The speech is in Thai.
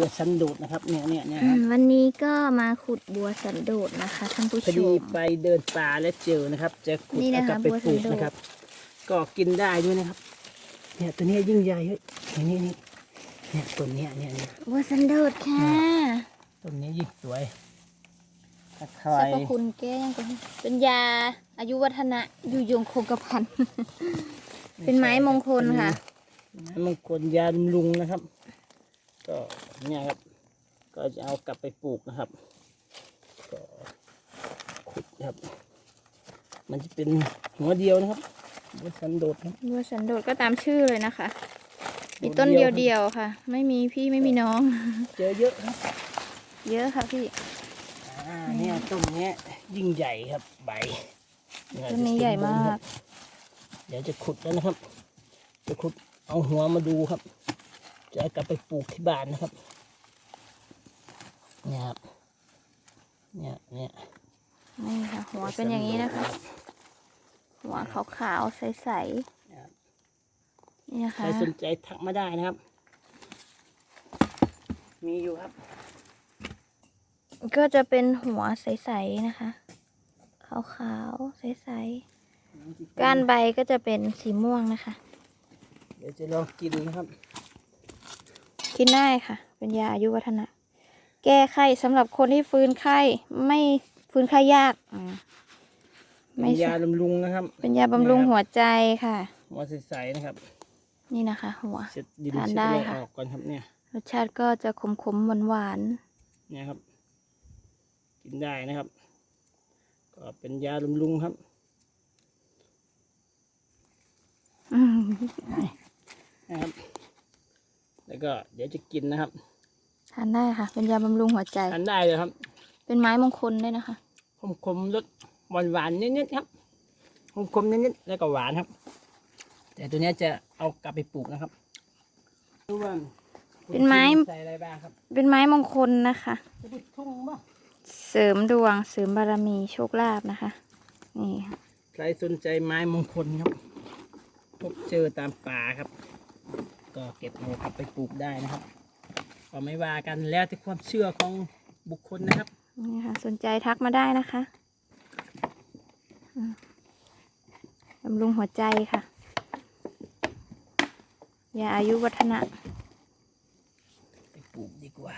บัวสันโดษนะครับเนี่ยเนี่ยเนี่ยอืครับมวันนี้ก็มาขุดบัวสันโดษนะคะท่านผู้พอชดีม ไปเดินป่าแล้วเจอนะครับ จะขุดนี่เอานะคะกลับไปปลูกบัวสันโดษนะครับ ก็กินได้ด้วยนะครับ เนี่ยตัวเนี้ยยิ่งใหญ่เฮ้ยนี่นี่นี่เนี่ยต้นเนี้ยเนี่ยเนี่ยบัวสันโดษค่ะต้นนี้ยิ่งสวยถ้าใครสรรพคุณแก้ยังก็เป็นยาอายุวัฒนะอยู่ยงคงกระพัน เป็นไม้มงคลค่ะ ไม้มงคลยาบำรุงนะครับ ก็เนี่ยครับ ก็จะเอากลับไปปลูกนะครับ ก็ขุดครับ มันจะเป็นหัวเดียวนะครับบัวสันโดษครับบัวสันโดษก็ตามชื่อเลยนะคะมีต้นเดีเดียยววครับๆค่ะ ไม่มีพี่ไม่มีน้อง เจอเยอะครับเยอะค่ะพี่อ่าเนี่ยต้นเนี้ยยิ่งใหญ่ครับใบเยต้นนี้ใหญ่มาก เดี๋ยวจะขุดแล้วนะครับ จะขุดเอาหัวมาดูครับ จะเอากลับไปปลูกที่บ้านนะครับ เนี่ยครับ เนี่ยเนี่ยนี่ค่ะหัวเป็นอย่างนี้นะคะ หัวขาวๆใสเนี่ยครับๆนี่นะใคคะรสนใจทักมาได้นะครับ มีอยู่ครับ ก็จะเป็นหัวใสๆนะคะ ขาวๆใสๆก้านใบก็จะเป็นสีม่วงนะคะ เดี๋ยวจะลองกินนะครับ กินได้ค่ะ เป็นยาอายุวัฒนะ แก้ไข้สำหรับคนที่ฟื้นไข้ไม่ฟื้นไข้ยากอ่าเป็ไม่นใช่ยาบำรุงนะครับเป็นยาบำรุงหัวใจค่ะหัวใสๆนะครับ นี่นะคะ หัวเช็ดดินทานเช็ดได้อะไรค่ะออกก่อนครับเนี่ยรสชาติก็จะขมๆหวานเนี่ยครับ กินได้นะครับ ก็เป็นยาบำรุงครับๆอืมนะครับแล้ว ก็เดี๋ยวจะกินนะครับ ทานได้ค่ะ เป็นยาบำรุงหัวใจ ทานได้เลยครับ เป็นไม้มงคลด้วยนะคะคมคมๆรสหวานหวานๆนิดๆครับคมคมๆนิดๆแล้วก็หวานครับ แต่ตัวเนี้ยจะเอากลับไปปลูกนะครับรู้ว่าเป็นไม้ ใส่อะไรบ้างครับเป็นไม้มงคลนะคะ จะไปทุ่งบ้างเสริมดวง เสริมบารมีโชคลาภนะคะ นี่ค่ะ ใครสนใจไม้มงคลครับ พบเจอตามป่าครับ ก็เก็บเอากลับไปปลูกได้นะครับก็ไม่ว่ากันแล้วแต่ความเชื่อของบุคคลนะครับนี่ค่ะ สนใจทักมาได้นะคะอืมบำรุงหัวใจค่ะยาอายุวัฒนะ ไปปลูกดีกว่า